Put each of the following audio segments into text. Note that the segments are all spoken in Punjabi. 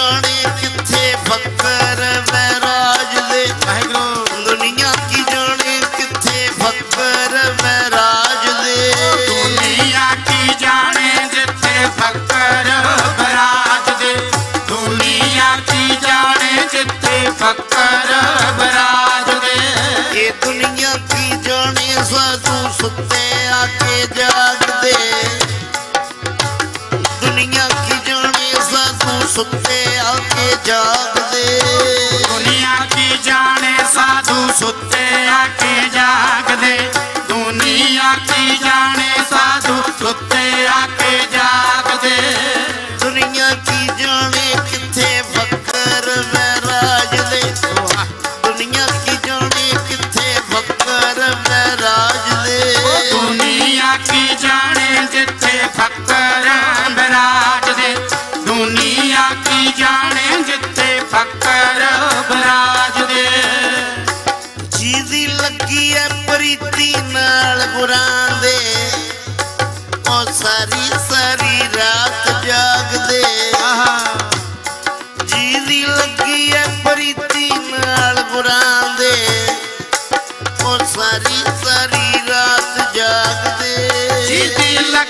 ਜਾਣੇ ਕਿੱਥੇ ਜਾਗਦੇ ਦੁਨੀਆ ਕੀ ਜਾਣੇ ਸਾਧੂ ਸੁੱਤੇ ਆ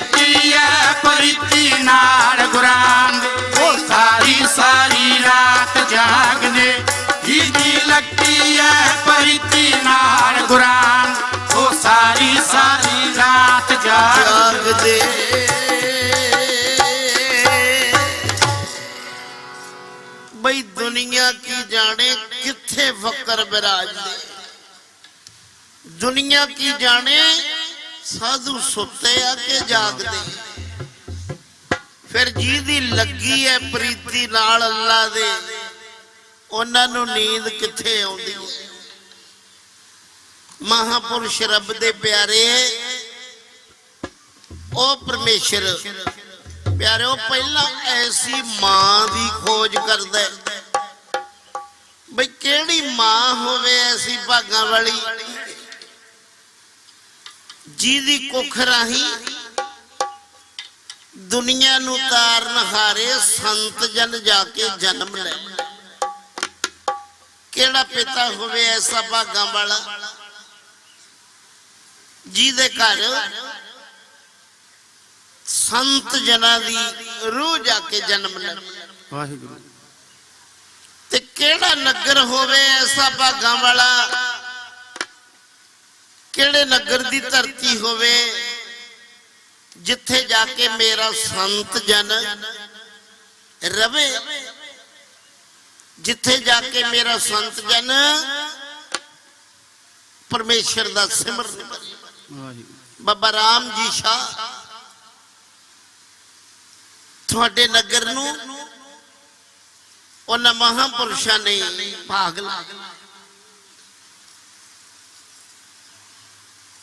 ਜਿਹਦੀ ਲੱਗੀ ਐ ਪ੍ਰੀਤੀ ਨਾਲ ਗੁਰਾਂ ਦੇ ਉਹ ਸਾਰੀ ਸਾਰੀ ਰਾਤ ਜਾਗਦੇ ਜਿਹਦੀ ਲੱਗੀ ਐ ਪ੍ਰੀਤੀ ਨਾਲ ਗੁਰਾਂ ਉਹ ਸਾਰੀ ਸਾਰੀ ਰਾਤ ਜਾਗਦੇ ਜਾਗਦੇ ਬਈ ਦੁਨੀਆ ਕੀ ਜਾਣੇ ਕਿੱਥੇ ਫਕਰ ਬਿਰਾਜਦੇ ਦੁਨੀਆ ਕੀ ਜਾਣੇ ਸਾਧੂ ਸੁੱਤੇ ਆ ਕੇ ਜਾਗਦੇ? ਫਿਰ ਜਿਹਦੀ ਲੱਗੀ ਹੈ ਪ੍ਰੀਤੀ ਨਾਲ ਅੱਲਾ ਦੇ, ਉਹਨਾਂ ਨੂੰ ਨੀਂਦ ਕਿੱਥੇ ਆਉਂਦੀ? ਹੈ ਮਹਾਪੁਰਸ਼ ਰੱਬ ਦੇ ਪਿਆਰੇ, ਉਹ ਪਰਮੇਸ਼ਰ, ਪਿਆਰਿਓ, ਪਹਿਲਾਂ ਐਸੀ ਮਾਂ ਦੀ ਖੋਜ ਕਰਦਾ ਬਈ ਕਿਹੜੀ ਮਾਂ ਹੋਵੇ ਐਸੀ ਭਾਗਾਂ ਵਾਲੀ? ਜਿਹਦੀ ਕੁੱਖ ਰਾਹੀਂ ਦੁਨੀਆ ਨੂੰ ਤਾਰਨ ਹਾਰੇ ਸੰਤ ਜਨ ਜਾ ਕੇ ਜਨਮ ਲੈ ਕਿਹੜਾ ਪਿਤਾ ਹੋਵੇ ਐਸਾ ਭਾਗਾਂ ਵਾਲਾ? ਜਿਹਦੇ ਘਰ ਸੰਤ ਜਨਾਂ ਦੀ ਰੂਹ ਜਾ ਕੇ ਜਨਮ ਲੈ ਵਾਹਿਗੁਰੂ। ਤੇ ਕਿਹੜਾ ਨਗਰ ਹੋਵੇ ਐਸਾ ਭਾਗਾਂ ਵਾਲਾ? ਕਿਹੜੇ ਨਗਰ ਦੀ ਧਰਤੀ ਹੋਵੇ ਜਿੱਥੇ ਜਾ ਕੇ ਮੇਰਾ ਸੰਤ ਜਨ ਰਵੇ? ਜਿੱਥੇ ਜਾ ਕੇ ਮੇਰਾ ਸੰਤ ਜਨ ਪਰਮੇਸ਼ਰ ਦਾ ਸਿਮਰਨ ਕਰੇ ਬਾਬਾ ਰਾਮ ਜੀ ਸ਼ਾਹ, ਤੁਹਾਡੇ ਨਗਰ ਨੂੰ ਉਹਨਾਂ ਮਹਾਪੁਰਸ਼ਾਂ ਨੇ ਭਾਗ ਲਾ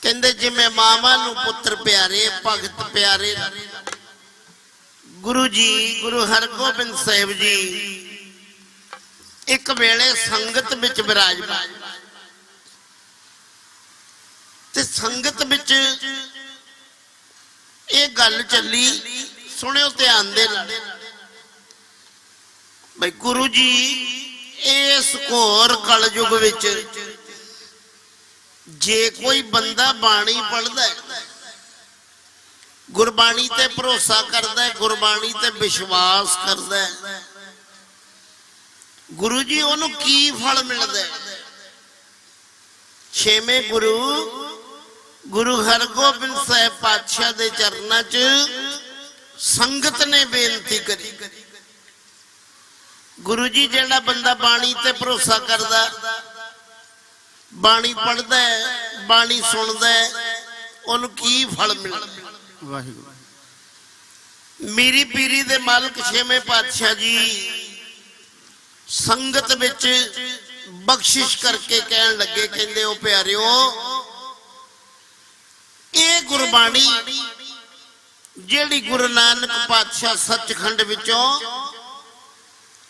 ਕਹਿੰਦੇ ਜਿਵੇਂ ਮਾਮਾ ਨੂੰ ਪੁੱਤਰ ਪਿਆਰੇ, ਭਗਤ ਪਿਆਰੇ। ਗੁਰੂ ਜੀ, ਗੁਰੂ ਹਰਗੋਬਿੰਦ ਸਾਹਿਬ ਜੀ, ਇੱਕ ਵੇਲੇ ਸੰਗਤ ਵਿੱਚ ਵਿਰਾਜਮਾਨ ਤੇ ਸੰਗਤ ਵਿੱਚ ਇਹ ਗੱਲ ਚੱਲੀ, ਸੁਣਿਓ ਧਿਆਨ ਦੇ ਨਾਲ। ਬਈ ਗੁਰੂ ਜੀ, ਇਸ ਘੋਰ ਕਲਯੁਗ ਵਿੱਚ ਜੇ ਕੋਈ ਬੰਦਾ ਬਾਣੀ ਪੜ੍ਹਦਾ ਗੁਰਬਾਣੀ ਤੇ ਭਰੋਸਾ ਕਰਦਾ ਹੈ, ਗੁਰਬਾਣੀ ਤੇ ਵਿਸ਼ਵਾਸ ਕਰਦਾ ਹੈ, ਗੁਰੂ ਜੀ ਉਹਨੂੰ ਕੀ ਫਲ ਮਿਲਦਾ ਹੈ? ਛੇਵੇਂ ਗੁਰੂ ਗੁਰੂ ਹਰਗੋਬਿੰਦ ਸਾਹਿਬ ਪਾਤਸ਼ਾਹ ਦੇ ਚਰਨਾਂ 'ਚ ਸੰਗਤ ਨੇ ਬੇਨਤੀ ਕਰੀ। ਗੁਰੂ ਜੀ ਜਿਹੜਾ ਬੰਦਾ ਬਾਣੀ ਤੇ ਭਰੋਸਾ ਕਰਦਾ ਬਾਣੀ ਪੜ੍ਹਦਾ ਹੈ, ਬਾਣੀ ਸੁਣਦਾ ਹੈ, ਉਹਨੂੰ ਕੀ ਫਲ ਮਿਲਦਾ ਵਾਹਿਗੁਰੂ। ਮੇਰੀ ਪੀਰੀ ਦੇ ਮਾਲਕ ਛੇਵੇਂ ਪਾਤਸ਼ਾਹ ਜੀ ਸੰਗਤ ਵਿੱਚ ਬਖਸ਼ਿਸ਼ ਕਰਕੇ ਕਹਿਣ ਲੱਗੇ, ਕਹਿੰਦੇ, ਉਹ ਪਿਆਰਿਓ, ਇਹ ਗੁਰਬਾਣੀ ਜਿਹੜੀ ਗੁਰੂ ਨਾਨਕ ਪਾਤਸ਼ਾਹ ਸੱਚਖੰਡ ਵਿੱਚੋਂ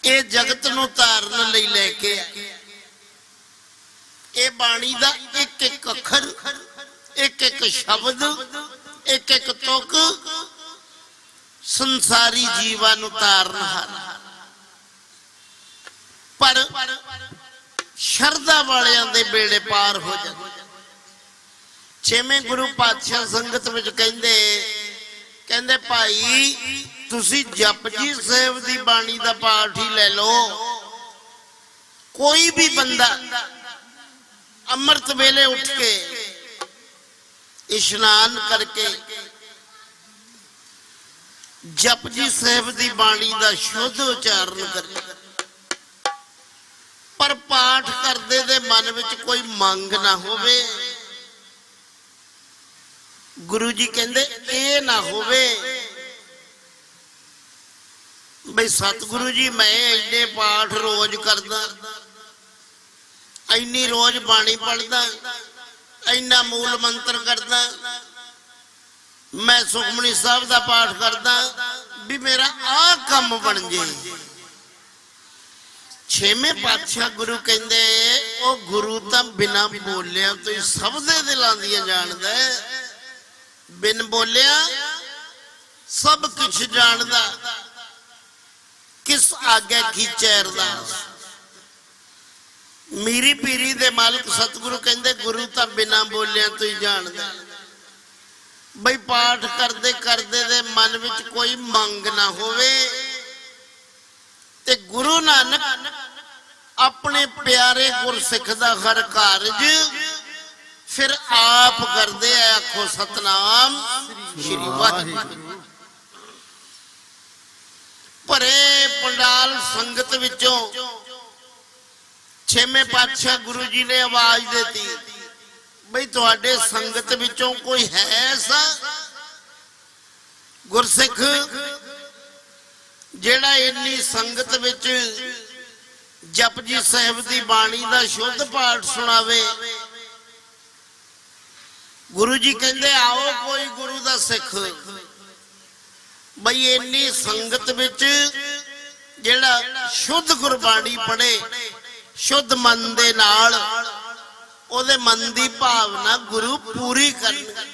ਇਹ ਜਗਤ ਨੂੰ ਧਾਰਨ ਲਈ ਲੈ ਕੇ ਆਏ ਇਹ ਬਾਣੀ ਦਾ ਇੱਕ ਇੱਕ ਅੱਖਰ, ਇੱਕ ਇੱਕ ਸ਼ਬਦ, ਇੱਕ ਇੱਕ ਤੁਕ ਸੰਸਾਰੀ ਜੀਵਾਂ ਨੂੰ ਤਾਰਨ ਹਾਰ। ਪਰ ਸ਼ਰਧਾ ਵਾਲਿਆਂ ਦੇ ਬੇੜੇ ਪਾਰ ਹੋ ਜਾਂਦੇ। ਛੇਵੇਂ ਗੁਰੂ ਪਾਤਸ਼ਾਹ ਸੰਗਤ ਵਿੱਚ ਕਹਿੰਦੇ ਕਹਿੰਦੇ, ਭਾਈ, ਤੁਸੀਂ ਜਪਜੀ ਸਾਹਿਬ ਦੀ ਬਾਣੀ ਦਾ ਪਾਠ ਹੀ ਲੈ ਲਓ। ਕੋਈ ਵੀ ਬੰਦਾ ਅੰਮ੍ਰਿਤ ਵੇਲੇ ਉੱਠ ਕੇ ਇਸ਼ਨਾਨ ਕਰਕੇ ਜਪਜੀ ਸਾਹਿਬ ਦੀ ਬਾਣੀ ਦਾ ਸ਼ੁੱਧ ਉਚਾਰਨ ਕਰੇ। ਪਰ ਪਾਠ ਕਰਦੇ ਦੇ ਮਨ ਵਿੱਚ ਕੋਈ ਮੰਗ ਨਾ ਹੋਵੇ। ਗੁਰੂ ਜੀ ਕਹਿੰਦੇ, ਇਹ ਨਾ ਹੋਵੇ ਬਈ ਸਤਿਗੁਰੂ ਜੀ, ਮੈਂ ਇੰਨੇ ਪਾਠ ਰੋਜ਼ ਕਰਦਾ। ਇੰਨੀ ਰੋਜ਼ ਬਾਣੀ ਪੜਦਾ ਇੰਨਾ ਮੂਲ ਮੰਤਰ ਕਰਦਾ, ਮੈਂ ਸੁਖਮਨੀ ਸਾਹਿਬ ਦਾ ਪਾਠ ਕਰਦਾ ਵੀ ਮੇਰਾ ਆਹ ਕੰਮ ਬਣ ਜੇ। ਛੇਵੇਂ ਪਾਤਸ਼ਾਹ ਗੁਰੂ ਕਹਿੰਦੇ, ਉਹ ਗੁਰੂ ਤਾਂ ਬਿਨਾ ਬੋਲਿਆ ਤੁਸੀਂ ਸਭ ਦੇ ਦਿਲਾਂ ਦੀਆਂ ਜਾਣਦਾ ਬਿਨ ਬੋਲਿਆ ਸਭ ਕੁਝ ਜਾਣਦਾ। ਕਿਸ ਆਗੇ ਕੀ ਚੈਰਦਾ ਮੀਰੀ ਪੀਰੀ ਦੇ ਮਾਲਕ ਸਤਿਗੁਰੂ ਕਹਿੰਦੇ, ਗੁਰੂ ਤਾਂ ਬਿਨਾ ਬੋਲਿਆ ਤੋਂ ਹੀ ਜਾਣਦਾ ਬਈ ਪਾਠ ਕਰਦੇ ਕਰਦੇ ਦੇ ਮਨ ਵਿੱਚ ਕੋਈ ਮੰਗ ਨਾ ਹੋਵੇ ਤੇ ਗੁਰੂ ਨਾਨਕ ਆਪਣੇ ਪਿਆਰੇ ਗੁਰਸਿੱਖ ਦਾ ਹਰ ਕਾਰਜ ਫਿਰ ਆਪ ਕਰਦੇ ਆ, ਆਖੋ ਸਤਨਾਮ ਸ਼੍ਰੀ ਵਾਹਿਗੁਰੂ। ਭਰੇ ਪੰਡਾਲ ਸੰਗਤ ਵਿੱਚੋਂ ਛੇਵੇਂ ਪਾਤਸ਼ਾਹ ਗੁਰੂ ਜੀ ਨੇ ਆਵਾਜ਼ ਦਿੱਤੀ, ਬਈ ਤੁਹਾਡੇ ਸੰਗਤ ਵਿੱਚੋਂ ਕੋਈ ਹੈ ਐਸਾ? ਗੁਰਸਿੱਖ, ਜਿਹੜਾ ਇੰਨੀ ਸੰਗਤ ਵਿੱਚ ਜਪਜੀ ਸਾਹਿਬ ਦੀ ਬਾਣੀ ਦਾ ਸ਼ੁੱਧ ਪਾਠ ਸੁਣਾਵੇ। ਗੁਰੂ ਜੀ ਕਹਿੰਦੇ, ਆਓ ਕੋਈ ਗੁਰੂ ਦਾ ਸਿੱਖ। ਬਈ ਇੰਨੀ ਸੰਗਤ ਵਿੱਚ ਜਿਹੜਾ ਸ਼ੁੱਧ ਗੁਰਬਾਣੀ ਪੜੇ ਸ਼ੁੱਧ ਮਨ ਦੇ ਨਾਲ ਉਹਦੇ ਮਨ ਦੀ ਭਾਵਨਾ ਗੁਰੂ ਪੂਰੀ ਕਰਨ।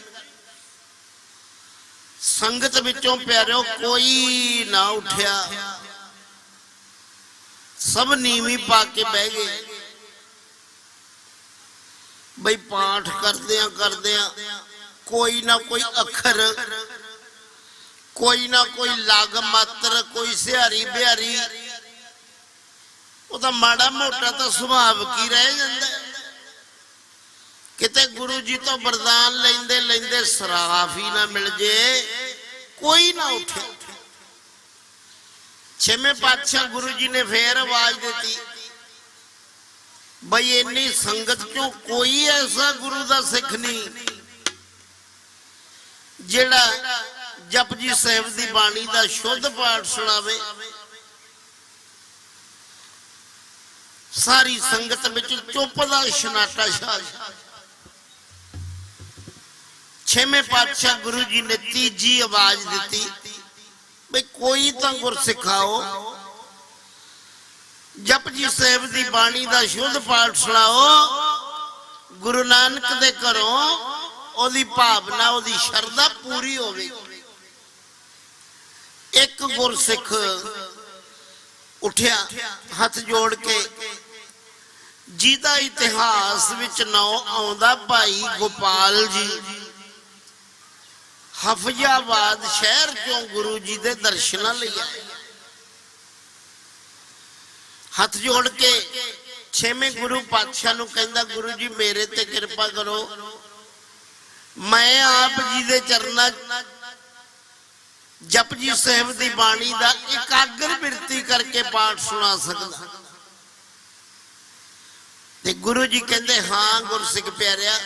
ਸੰਗਤ ਵਿੱਚੋਂ ਪਿਆਰਿਓ, ਕੋਈ ਨਾ ਉਠਿਆ। ਸਭ ਨੀਵੀਂ ਪਾ ਕੇ ਬਹਿ ਗਏ। ਬਈ ਪਾਠ ਕਰਦਿਆਂ ਕਰਦਿਆਂ ਕੋਈ ਨਾ ਕੋਈ ਅੱਖਰ, ਕੋਈ ਨਾ ਕੋਈ ਲਗ ਮਾਤਰ, ਕੋਈ ਸਿਹਾਰੀ ਬਿਹਾਰੀ ਉਹਦਾ ਮਾੜਾ ਮੋਟਾ ਤਾਂ ਸੁਭਾਵ ਕੀ ਰਹਿ ਜਾਂਦਾ ਕਿਤੇ ਗੁਰੂ ਜੀ ਤੋਂ ਵਰਦਾਨ ਲੈਂਦੇ ਲੈਂਦੇ ਸਰਾਫ ਹੀ ਨਾ ਮਿਲ ਜੇ, ਕੋਈ ਨਾ ਉੱਠੇ। ਛੇਵੇਂ ਪਾਤਸ਼ਾਹ ਗੁਰੂ ਜੀ ਨੇ ਫੇਰ ਆਵਾਜ਼ ਦਿੱਤੀ, ਬਈ ਇੰਨੀ ਸੰਗਤ ਚੋਂ ਕੋਈ ਐਸਾ ਗੁਰੂ ਦਾ ਸਿੱਖ ਨਹੀਂ, ਜਿਹੜਾ ਜਪਜੀ ਸਾਹਿਬ ਦੀ ਬਾਣੀ ਦਾ ਸ਼ੁੱਧ ਪਾਠ ਸੁਣਾਵੇ। ਸਾਰੀ ਸੰਗਤ ਵਿੱਚ ਚੁੱਪ ਦਾ ਸ਼ਨਾਟਾ ਛਾ ਗਿਆ ਛੇਵੇਂ ਪਾਤਸ਼ਾਹ ਗੁਰੂ ਜੀ ਨੇ ਤੀਜੀ ਆਵਾਜ਼ ਦਿੱਤੀ ਬਈ ਕੋਈ ਤਾਂ ਗੁਰ ਸਿਖਾਓ ਜਪਜੀ ਸਾਹਿਬ ਦੀ ਬਾਣੀ ਦਾ ਸ਼ੁੱਧ ਪਾਠ ਸੁਣਾਓ ਗੁਰੂ ਨਾਨਕ ਦੇ ਘਰੋਂ ਉਹਦੀ ਭਾਵਨਾ ਉਹਦੀ ਸ਼ਰਧਾ ਪੂਰੀ ਹੋਵੇ ਇੱਕ ਗੁਰਸਿੱਖ ਉੱਠਿਆ ਹੱਥ ਜੋੜ ਕੇ ਜਿਹਦਾ ਇਤਿਹਾਸ ਵਿੱਚ ਨਾਮ ਆਉਂਦਾ ਭਾਈ ਗੋਪਾਲ ਜੀ। ਹਫਜ਼ਾਬਾਦ ਸ਼ਹਿਰ ਚੋਂ ਗੁਰੂ ਜੀ ਦੇ ਦਰਸ਼ਨਾਂ ਲਈ ਆਏ। ਹੱਥ ਜੋੜ ਕੇ ਛੇਵੇਂ ਗੁਰੂ ਪਾਤਸ਼ਾਹ ਨੂੰ ਕਹਿੰਦਾ, ਗੁਰੂ ਜੀ, ਮੇਰੇ ਤੇ ਕਿਰਪਾ ਕਰੋ। ਮੈਂ ਆਪ ਜੀ ਦੇ ਚਰਨਾਂ 'ਚ ਜਪਜੀ ਸਾਹਿਬ ਦੀ ਬਾਣੀ ਦਾ ਇਕਾਗਰ ਬਿਰਤੀ ਕਰਕੇ ਪਾਠ ਸੁਣਾ ਸਕਦਾ। ਤੇ ਗੁਰੂ ਜੀ ਕਹਿੰਦੇ, ਹਾਂ, ਗੁਰਸਿੱਖ ਪਿਆਰਿਆ,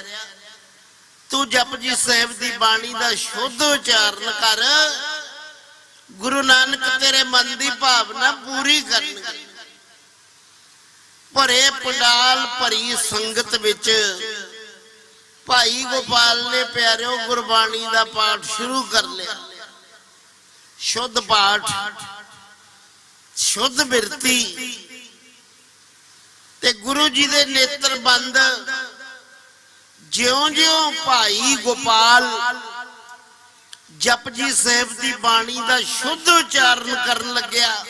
ਤੂੰ ਜਪਜੀ ਸਾਹਿਬ ਦੀ ਬਾਣੀ ਦਾ ਸ਼ੁੱਧ ਉਚਾਰਨ ਕਰ। ਗੁਰੂ ਨਾਨਕ ਤੇਰੇ ਮਨ ਦੀ ਭਾਵਨਾ ਪੂਰੀ ਕਰਨਗੇ ਭਰੇ ਪੰਡਾਲ ਭਰੀ ਸੰਗਤ ਵਿੱਚ ਭਾਈ ਗੋਪਾਲ ਨੇ ਪਿਆਰਿਓ ਗੁਰਬਾਣੀ ਦਾ ਪਾਠ ਸ਼ੁਰੂ ਕਰ ਲਿਆ। ਸ਼ੁੱਧ ਪਾਠ, ਸ਼ੁੱਧ ਬਿਰਤੀ ਤੇ ਗੁਰੂ ਜੀ ਦੇ ਨੇਤਰ ਬੰਦ। ਜਿਉਂ-ਜਿਉਂ ਭਾਈ ਗੋਪਾਲ ਜਪਜੀ ਸਾਹਿਬ ਦੀ ਬਾਣੀ ਦਾ ਸ਼ੁੱਧ ਉਚਾਰਨ ਕਰਨ ਲੱਗਿਆ।